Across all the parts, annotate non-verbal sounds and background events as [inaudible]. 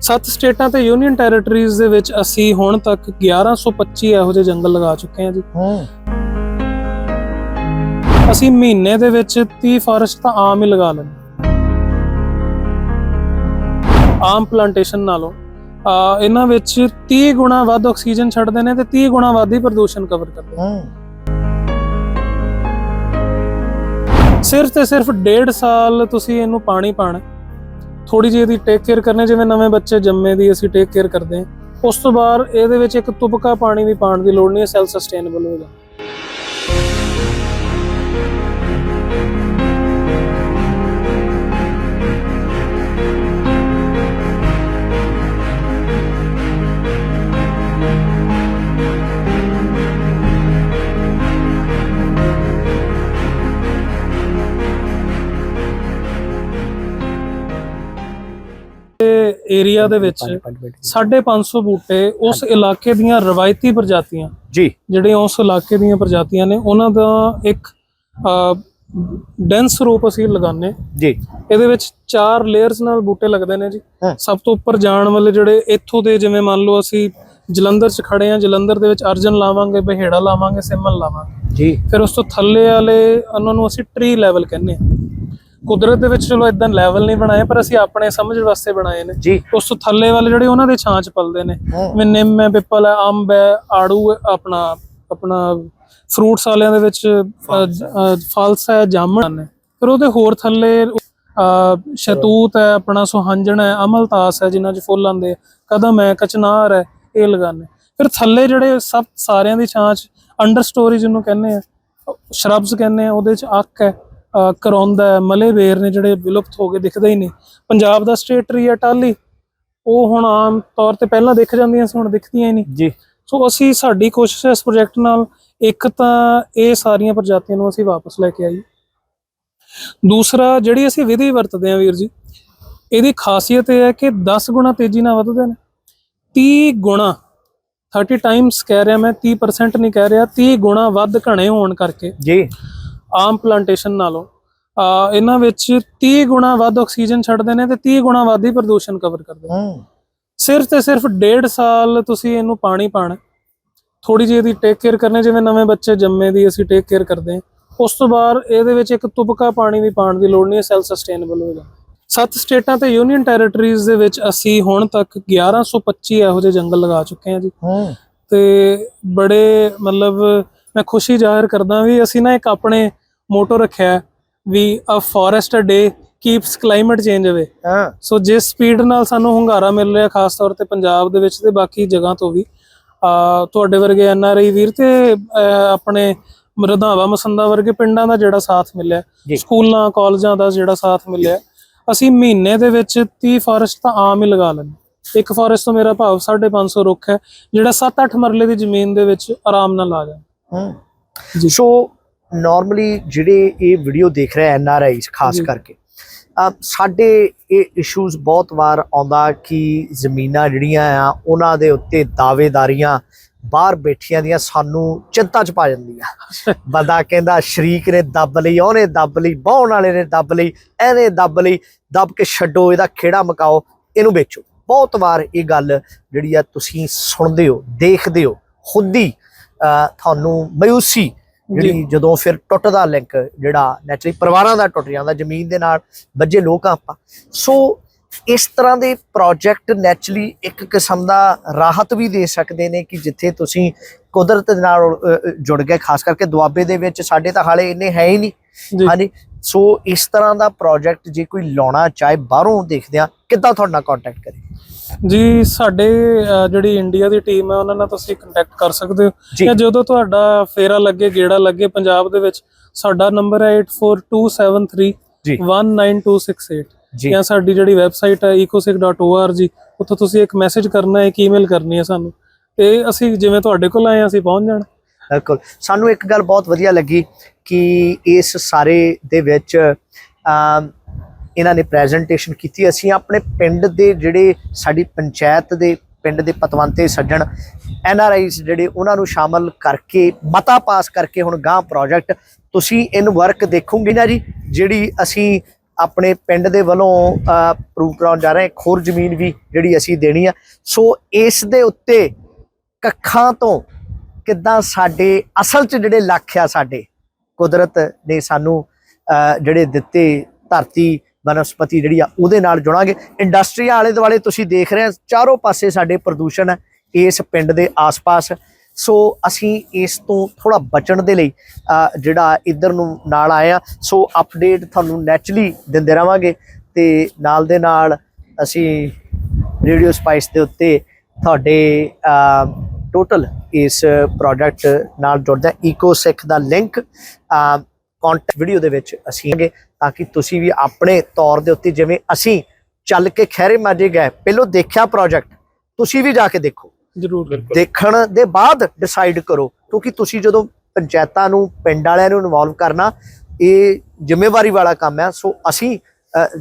ਸੱਤ ਸਟੇਟਾਂ ਤੇ ਯੂਨੀਅਨ ਟੈਰੀਟਰੀਜ਼ ਦੇ ਵਿੱਚ ਅਸੀਂ ਹੁਣ ਤੱਕ 1125 ਇਹੋ ਜਿਹੇ ਜੰਗਲ ਲਗਾ ਚੁੱਕੇ ਹਾਂ ਜੀ। ਹੂੰ। ਅਸੀਂ ਮਹੀਨੇ ਦੇ ਵਿੱਚ 30 ਫਾਰੈਸਟ ਤਾਂ ਆਮ ਹੀ ਲਗਾ ਲੈਂਦੇ ਆਮ ਪਲਾਂਟੇਸ਼ਨ ਨਾਲੋਂ। ਆ ਇਹਨਾਂ ਵਿੱਚ 30 ਗੁਣਾ ਵੱਧ ਆਕਸੀਜਨ ਛੱਡਦੇ ਨੇ ਤੇ 30 ਗੁਣਾ ਵੱਧ ਹੀ ਪ੍ਰਦੂਸ਼ਣ ਕਵਰ ਕਰਦੇ ਨੇ। ਹੂੰ। ਸਿਰਫ ਤੇ ਸਿਰਫ ਡੇਢ ਸਾਲ ਤੁਸੀਂ ਇਹਨੂੰ ਪਾਣੀ ਪਾਣਾ ਥੋੜੀ ਜਿਹੀ ਇਹਦੀ ਟੇਕ ਕੇਅਰ ਕਰਨੇ ਜਿਵੇਂ ਨਵੇਂ ਬੱਚੇ ਜੰਮੇ ਦੀ ਅਸੀਂ ਟੇਕ ਕੇਅਰ ਕਰਦੇ ਹਾਂ। ਉਸ ਤੋਂ ਬਾਅਦ ਇਹਦੇ ਵਿੱਚ ਇੱਕ ਤੁਪਕਾ ਪਾਣੀ ਵੀ ਪਾਣ ਦੀ ਲੋੜ ਨਹੀਂ ਹੈ ਸੈਲਫ ਸਸਟੇਨੇਬਲ ਹੋ ਜਾਂਦਾ। ਏਰੀਆ ਦੇ ਵਿੱਚ 550 ਬੂਟੇ ਉਸ ਇਲਾਕੇ ਦੀਆਂ ਰਵਾਇਤੀ ਪ੍ਰਜਾਤੀਆਂ ਜੀ। ਜਿਹੜੇ ਉਸ ਇਲਾਕੇ ਦੀਆਂ ਪ੍ਰਜਾਤੀਆਂ ਨੇ ਉਹਨਾਂ ਦਾ ਇੱਕ ਡੈਂਸ ਰੂਪ ਅਸੀਂ ਲਗਾਉਂਦੇ ਜੀ। ਇਹਦੇ ਵਿੱਚ ਚਾਰ ਲੇਅਰਸ ਨਾਲ ਬੂਟੇ ਲੱਗਦੇ ਨੇ ਜੀ। ਸਭ ਤੋਂ ਉੱਪਰ ਜਾਣ ਵਾਲੇ ਜਿਹੜੇ ਇੱਥੋਂ ਦੇ ਜਿਵੇਂ ਮੰਨ ਲਓ ਅਸੀਂ ਜਲੰਧਰ 'ਚ ਖੜੇ ਆ ਜਲੰਧਰ ਦੇ ਵਿੱਚ ਅਰਜਨ ਲਾਵਾਂਗੇ ਬਹਿੜਾ ਲਾਵਾਂਗੇ ਸਿਮਲ ਲਾਵਾਂਗੇ। ਜੀ। ਫਿਰ ਉਸ ਤੋਂ ਥੱਲੇ ਵਾਲੇ ਉਹਨਾਂ ਨੂੰ ਅਸੀਂ ਟਰੀ ਲੈਵਲ ਕਹਿੰਦੇ ਆ ਕੁਦਰਤ ਦੇ ਵਿੱਚ ਚਲੋ ਇਦਾਂ ਲੈਵਲ ਨਹੀਂ ਬਣਾਏ ਪਰ ਅਸੀਂ ਆਪਣੇ ਸਮਝ ਵਾਸਤੇ ਬਣਾਏ ਨੇ। ਜੀ। ਉਸ ਤੋਂ ਥੱਲੇ ਵਾਲੇ ਜਿਹੜੇ ਉਹਨਾਂ ਦੇ ਛਾਂ 'ਚ ਪਲਦੇ ਨੇ। ਹੂੰ। ਜਿਵੇਂ ਨਿੰਮ ਹੈ ਪਿੱਪਲ ਹੈ ਅੰਬ ਹੈ ਆੜੂ ਹੈ, ਆਪਣਾ ਆਪਣਾ ਫਰੂਟਸ ਵਾਲਿਆਂ ਦੇ ਵਿੱਚ ਫਲਸ ਹੈ। ਜਾਮਣ ਨੇ ਫਿਰ ਉਹਦੇ ਹੋਰ ਥੱਲੇ ਸ਼ਤੂਤ ਹੈ ਆਪਣਾ ਸੁਹੰਜਣ ਹੈ ਅਮਲਤਾਸ ਹੈ ਜਿਨ੍ਹਾਂ 'ਚ ਫੁੱਲ ਆਉਂਦੇ ਆ। ਕਦਮ ਹੈ ਕਚਨਾਰ ਹੈ ਇਹ ਲਗਾਨੇ ਫਿਰ ਥੱਲੇ ਜਿਹੜੇ ਸਭ ਸਾਰਿਆਂ ਦੀ ਛਾਂ 'ਚ ਅੰਡਰ ਸਟੋਰੀ ਜਿਹਨੂੰ ਕਹਿੰਦੇ ਆ ਸ਼ਰਬਸ ਕਹਿੰਦੇ ਆ ਉਹਦੇ 'ਚ ਅੱਕ ਹੈ। ਹੈ। ਮਲੇ ਬੇਰ ਨੇ ਜਿਹੜੇ ਵਿਲੁਪਤ ਹੋ ਗਏ ਦਿਖਦੇ ਹੀ ਨਹੀਂ। ਪੰਜਾਬ ਦਾ ਸਟੇਟ ਟਰੀ ਹੈ ਟਾਲੀ ਉਹ ਹੁਣ ਆਮ ਤੌਰ ਤੇ ਪਹਿਲਾਂ ਦਿਖ ਜਾਂਦੀਆਂ ਸੀ ਹੁਣ ਦਿਖਦੀਆਂ ਹੀ ਨਹੀਂ। ਜੀ। ਸੋ ਅਸੀਂ ਸਾਡੀ ਕੋਸ਼ਿਸ਼ ਇਸ ਪ੍ਰੋਜੈਕਟ ਨਾਲ ਇੱਕ ਤਾਂ ਇਹ ਸਾਰੀਆਂ ਪ੍ਰਜਾਤੀਆਂ ਨੂੰ ਅਸੀਂ ਵਾਪਸ ਲੈ ਕੇ ਆਈ ਦੂਸਰਾ ਜਿਹੜੀ ਅਸੀਂ ਵਿਧੀ ਵਰਤਦੇ ਹਾਂ ਵੀਰ ਜੀ ਇਹਦੀ ਖਾਸੀਅਤ ਇਹ ਹੈ ਕਿ 10 ਗੁਣਾ ਤੇਜ਼ੀ ਨਾਲ ਵਧਦੇ ਨੇ। 30 ਗੁਣਾ 30 ਟਾਈਮਸ ਕਹਿ ਰਿਹਾ ਮੈਂ 30% ਨਹੀਂ ਕਹਿ ਰਿਹਾ 30 ਗੁਣਾ ਵੱਧ ਘਣੇ ਹੋਣ ਕਰਕੇ। ਜੀ। ਆਮ ਪਲਾਂਟੇਸ਼ਨ ਨਾਲੋਂ ਇਹਨਾਂ ਵਿੱਚ 30 ਗੁਣਾ ਵੱਧ ਆਕਸੀਜਨ ਛੱਡਦੇ ਨੇ ਤੇ 30 ਗੁਣਾ ਵੱਧ ਹੀ ਪ੍ਰਦੂਸ਼ਣ ਕਵਰ ਕਰਦੇ ਨੇ। ਹੂੰ। ਸਿਰਫ ਤੇ ਸਿਰਫ ਡੇਢ ਸਾਲ ਤੁਸੀਂ ਇਹਨੂੰ ਪਾਣੀ ਪਾਣਾ ਥੋੜੀ ਜਿਹੀ ਇਹਦੀ ਟੇਕ ਕੇਅਰ ਕਰਨੇ ਜਿਵੇਂ ਨਵੇਂ ਬੱਚੇ ਜੰਮੇ ਦੀ ਅਸੀਂ ਟੇਕ ਕੇਅਰ ਕਰਦੇ ਹਾਂ ਉਸ ਤੋਂ ਬਾਅਦ ਇਹਦੇ ਵਿੱਚ ਇੱਕ ਤੁਪਕਾ ਪਾਣੀ ਵੀ ਪਾਣ ਦੀ ਲੋੜ ਨਹੀਂ ਹੈ ਸੈਲਫ ਸਸਟੇਨੇਬਲ ਹੋ ਜਾਂਦਾ। ਸੱਤ ਸਟੇਟਾਂ ਤੇ ਯੂਨੀਅਨ ਟੈਰੀਟਰੀਜ਼ ਦੇ ਵਿੱਚ ਅਸੀਂ ਹੁਣ ਤੱਕ 1125 ਇਹੋ ਜਿਹੇ ਜੰਗਲ ਲਗਾ ਚੁੱਕੇ ਹਾਂ ਜੀ। ਤੇ ਬੜੇ ਮਤਲਬ ਮੈਂ ਖੁਸ਼ੀ ਜ਼ਾਹਿਰ ਕਰਦਾ ਵੀ ਅਸੀਂ ਨਾ ਇੱਕ ਆਪਣੇ ਮੋਟੋ ਰੱਖਿਆ ਵੀ a forest day keeps climate change away ਹਾਂ। ਸੋ ਜਿਸ ਸਪੀਡ ਨਾਲ ਸਾਨੂੰ ਹੁੰਗਾਰਾ ਮਿਲ ਰਿਹਾ ਖਾਸ ਤੌਰ ਤੇ ਪੰਜਾਬ ਦੇ ਵਿੱਚ ਤੇ ਬਾਕੀ ਜਗ੍ਹਾ ਤੋਂ ਵੀ ਆ ਤੁਹਾਡੇ ਵਰਗੇ ਐਨ ਆਰ ਆਈ ਵੀਰ ਤੇ ਆਪਣੇ ਰਧਾਵਾ ਮਸੰਦਾ ਵਰਗੇ ਪਿੰਡਾਂ ਦਾ ਜਿਹੜਾ ਸਾਥ ਮਿਲਿਆ। ਸਕੂਲਾਂ ਕਾਲਜਾਂ ਦਾ ਜਿਹੜਾ ਸਾਥ ਮਿਲਿਆ ਅਸੀਂ ਮਹੀਨੇ ਦੇ ਵਿੱਚ 30 ਫਾਰੈਸਟ ਤਾਂ ਆਮ ਹੀ ਲਗਾ ਲੈਂਦੇ ਇੱਕ ਫਾਰੈਸਟ ਤੋਂ ਮੇਰਾ ਭਾਵ 550 ਰੁੱਖ ਹੈ ਜਿਹੜਾ 7-8 ਮਰਲੇ ਦੀ ਜ਼ਮੀਨ ਦੇ ਵਿੱਚ ਆਰਾਮ ਨਾਲ ਲਾ ਜਾਂਦਾ। ਹੂੰ। ਜੀ। ਸੋ ਨਾਰਮਲੀ ਜਿਹੜੇ ਇਹ ਵੀਡੀਓ ਦੇਖ ਰਹੇ ਐਨ ਆਰ ਆਈਸ ਖਾਸ। ਕਰਕੇ ਸਾਡੇ ਇਹ ਇਸ਼ੂਜ਼ ਬਹੁਤ ਵਾਰ ਆਉਂਦਾ ਕਿ ਜ਼ਮੀਨਾਂ ਜਿਹੜੀਆਂ ਆ ਉਹਨਾਂ ਦੇ ਉੱਤੇ ਦਾਅਵੇਦਾਰੀਆਂ ਬਾਹਰ ਬੈਠੀਆਂ ਦੀਆਂ ਸਾਨੂੰ ਚਿੰਤਾ ਚ ਪਾ ਜਾਂਦੀਆਂ [laughs] ਬੰਦਾ ਕਹਿੰਦਾ ਸ਼ਰੀਕ ਨੇ ਦੱਬ ਲਈ ਉਹਨੇ ਦੱਬ ਲਈ ਬਾਹਣ ਵਾਲੇ ਨੇ ਦੱਬ ਲਈ ਇਹਨੇ ਦੱਬ ਲਈ ਦੱਬ ਕੇ ਛੱਡੋ ਇਹਦਾ ਖੇੜਾ ਮਕਾਓ ਇਹਨੂੰ ਵੇਚੋ ਬਹੁਤ ਵਾਰ ਇਹ ਗੱਲ ਜਿਹੜੀ ਆ ਤੁਸੀਂ ਸੁਣਦੇ ਹੋ ਦੇਖਦੇ ਹੋ ਖੁਦ ਹੀ ਤੁਹਾਨੂੰ ਮਾਯੂਸੀ ਜਿਹੜੀ ਜਦੋਂ ਫਿਰ ਟੁੱਟਦਾ ਲਿੰਕ ਜਿਹੜਾ ਨੈਚੁਰਲੀ ਪਰਿਵਾਰਾਂ ਦਾ ਟੁੱਟ ਜਾਂਦਾ ਜ਼ਮੀਨ ਦੇ ਨਾਲ ਵੱਜੇ ਲੋਕ ਆਪਾਂ। ਸੋ ਇਸ ਤਰ੍ਹਾਂ ਦੇ ਪ੍ਰੋਜੈਕਟ ਨੈਚੁਰਲੀ ਇੱਕ ਕਿਸਮ ਦਾ ਰਾਹਤ ਵੀ ਦੇ ਸਕਦੇ ਨੇ ਕਿ ਜਿੱਥੇ ਤੁਸੀਂ ਕੁਦਰਤ ਦੇ ਨਾਲ ਜੁੜ ਗਏ ਖਾਸ ਕਰਕੇ ਦੁਆਬੇ ਦੇ ਵਿੱਚ ਸਾਡੇ ਤਾਂ ਹਾਲੇ ਇੰਨੇ ਹੈ ਹੀ ਨਹੀਂ। ਹਾਂਜੀ। ਸੋ ਇਸ ਤਰ੍ਹਾਂ ਦਾ ਪ੍ਰੋਜੈਕਟ ਜੇ ਕੋਈ ਲਾਉਣਾ ਚਾਹੇ ਬਾਹਰੋਂ ਦੇਖਦੇ ਆ ਕਿੱਦਾਂ ਤੁਹਾਡੇ ਨਾਲ ਕੰਟੈਕਟ ਕਰੇ? ਜੀ ਸਾਡੇ ਜਿਹੜੀ ਇੰਡੀਆ ਦੀ ਟੀਮ ਹੈ ਉਹਨਾਂ ਨਾਲ ਤੁਸੀਂ ਕੰਟੈਕਟ ਕਰ ਸਕਦੇ ਹੋ। ਜੀ। ਜਦੋਂ ਤੁਹਾਡਾ ਫੇਰਾ ਲੱਗੇ ਗੇੜਾ ਲੱਗੇ ਪੰਜਾਬ ਦੇ ਵਿੱਚ ਸਾਡਾ ਨੰਬਰ ਹੈ 8427319268 ਜੀ। 19268 ਜੀ। ਜਾਂ ਸਾਡੀ ਜਿਹੜੀ ਵੈਬਸਾਈਟ ਹੈ ecosic.org ਉੱਥੋਂ ਤੁਸੀਂ ਇੱਕ ਮੈਸੇਜ ਕਰਨਾ ਹੈ ਇੱਕ ਈਮੇਲ ਕਰਨੀ ਹੈ ਸਾਨੂੰ। ਤੇ ਅਸੀਂ ਜਿਵੇਂ ਤੁਹਾਡੇ ਕੋਲ ਆਏ ਅਸੀਂ ਪਹੁੰਚ ਜਾਣਾ। ਬਿਲਕੁਲ। ਸਾਨੂੰ ਇੱਕ ਗੱਲ ਬਹੁਤ ਵਧੀਆ ਲੱਗੀ ਕਿ ਇਸ ਸਾਰੇ ਦੇ ਵਿੱਚ ਇਹਨਾਂ ਨੇ ਪ੍ਰੈਜੈਂਟੇਸ਼ਨ ਕੀਤੀ। ਅਸੀਂ ਆਪਣੇ ਪਿੰਡ ਦੇ ਜਿਹੜੇ ਸਾਡੀ ਪੰਚਾਇਤ ਦੇ ਪਿੰਡ ਦੇ ਪਤਵੰਤੇ ਸੱਜਣ ਐਨ ਆਰ ਆਈਸ ਜਿਹੜੇ ਉਹਨਾਂ ਨੂੰ ਸ਼ਾਮਲ ਕਰਕੇ, ਮਤਾ ਪਾਸ ਕਰਕੇ ਹੁਣ ਗਾਂ ਪ੍ਰੋਜੈਕਟ ਤੁਸੀਂ ਇਹਨੂੰ ਵਰਕ ਦੇਖੋਗੇ ਨਾ ਜੀ, ਜਿਹੜੀ ਅਸੀਂ ਆਪਣੇ ਪਿੰਡ ਦੇ ਵੱਲੋਂ ਪ੍ਰੂਵ ਕਰਾਉਣ ਜਾ ਰਹੇ ਹਾਂ ਇੱਕ ਜ਼ਮੀਨ ਵੀ ਜਿਹੜੀ ਅਸੀਂ ਦੇਣੀ ਆ। ਸੋ ਇਸ ਦੇ ਉੱਤੇ ਕੱਖਾਂ ਤੋਂ ਕਿੱਦਾਂ ਸਾਡੇ ਅਸਲ 'ਚ ਜਿਹੜੇ ਲੱਖ ਆ ਸਾਡੇ, ਕੁਦਰਤ ਨੇ ਸਾਨੂੰ ਜਿਹੜੇ ਦਿੱਤੇ ਧਰਤੀ ਬਨਸਪਤੀ ਜਿਹੜੀ ਆ ਉਹਦੇ ਨਾਲ ਜੁੜਾਂਗੇ। ਇੰਡਸਟਰੀਆਂ ਆਲੇ ਦੁਆਲੇ ਤੁਸੀਂ ਦੇਖ ਰਹੇ ਆ, ਚਾਰੋਂ ਪਾਸੇ ਸਾਡੇ ਪ੍ਰਦੂਸ਼ਣ ਹੈ ਇਸ ਪਿੰਡ ਦੇ ਆਸ-ਪਾਸ। ਸੋ ਅਸੀਂ ਇਸ ਤੋਂ ਥੋੜਾ ਬਚਣ ਦੇ ਲਈ ਜਿਹੜਾ ਇੱਧਰ ਨੂੰ ਨਾਲ ਆਏ ਆ। ਸੋ ਅਪਡੇਟ ਤੁਹਾਨੂੰ ਨੈਚੁਰਲੀ ਦਿੰਦੇ ਰਵਾਂਗੇ ਤੇ ਨਾਲ ਦੇ ਨਾਲ ਅਸੀਂ ਰੇਡੀਓ ਸਪਾਈਸ ਦੇ ਉੱਤੇ ਤੁਹਾਡੇ ਟੋਟਲ ਇਸ ਪ੍ਰੋਜੈਕਟ ਨਾਲ ਜੁੜਦਾ ਸਿੱਖ ਦਾ ਲਿੰਕ ਕੰਟੈਕਟ ਵੀਡੀਓ ਦੇ ਵਿੱਚ ਅਸੀਂ ਹੈਗੇ ਤਾਂ ਕਿ ਤੁਸੀਂ ਵੀ ਆਪਣੇ ਤੌਰ ਦੇ ਉੱਤੇ ਜਿਵੇਂ ਅਸੀਂ ਚੱਲ ਕੇ ਖੈਰੇ ਮਾਜੇ ਗਏ ਪਹਿਲਾਂ ਦੇਖਿਆ ਪ੍ਰੋਜੈਕਟ ਤੁਸੀਂ ਵੀ ਜਾ ਕੇ ਦੇਖੋ। ਜ਼ਰੂਰ ਦੇਖਣ ਦੇ ਬਾਅਦ ਡਿਸਾਈਡ ਕਰੋ ਕਿਉਂਕਿ ਤੁਸੀਂ ਜਦੋਂ ਪੰਚਾਇਤਾਂ ਨੂੰ ਪਿੰਡ ਵਾਲਿਆਂ ਨੂੰ ਇਨਵੋਲਵ ਕਰਨਾ ਇਹ ਜ਼ਿੰਮੇਵਾਰੀ ਵਾਲਾ ਕੰਮ ਹੈ। ਸੋ ਅਸੀਂ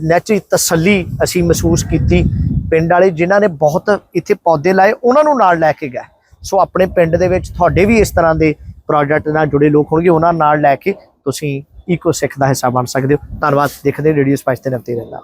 ਨੈਚੁਰਲੀ ਤਸੱਲੀ ਅਸੀਂ ਮਹਿਸੂਸ ਕੀਤੀ। ਪਿੰਡ ਵਾਲੇ ਜਿਨ੍ਹਾਂ ਨੇ ਬਹੁਤ ਇੱਥੇ ਪੌਦੇ ਲਾਏ ਉਹਨਾਂ ਨੂੰ ਨਾਲ ਲੈ ਕੇ ਗਏ। ਸੋ ਆਪਣੇ ਪਿੰਡ ਦੇ ਵਿੱਚ ਤੁਹਾਡੇ ਵੀ ਇਸ ਤਰ੍ਹਾਂ ਦੇ ਪ੍ਰੋਜੈਕਟ ਨਾਲ ਜੁੜੇ ਲੋਕ ਹੋਣਗੇ, ਉਹਨਾਂ ਨਾਲ ਲੈ ਕੇ ਤੁਸੀਂ ਈਕੋ ਸਿੱਖ ਦਾ ਹਿੱਸਾ ਬਣ ਸਕਦੇ ਹੋ। ਧੰਨਵਾਦ, ਦੇਖਦੇ ਰੇਡੀਓ ਸਪਾਈਸ ਤੇ ਨਵਤੀ ਰਹਿੰਦਾ